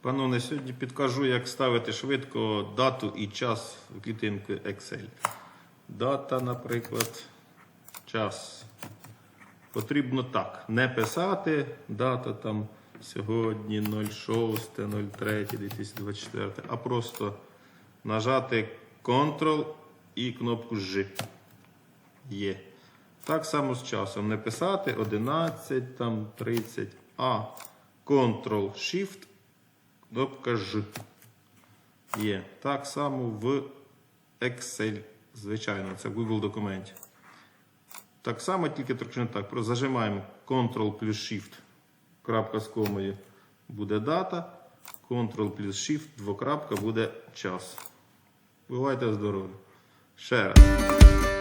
Пановне, сьогодні підкажу, як ставити швидко дату і час в клітинку Excel. Дата, наприклад, час. Потрібно так. Не писати дата там сьогодні 06.03.2024, а просто нажати Ctrl і кнопку Ж. Є. Так само з часом. Не писати 11, там 30, а Ctrl-Shift, кнопка Ж. Є. Так само в Excel. Звичайно, це в Google документі. Так само, тільки трохи не так. Просто зажимаємо Ctrl плюс Shift. Крапка з комою буде дата. Ctrl плюс Shift, двокрапка буде час. Бувайте здорові. Ще раз.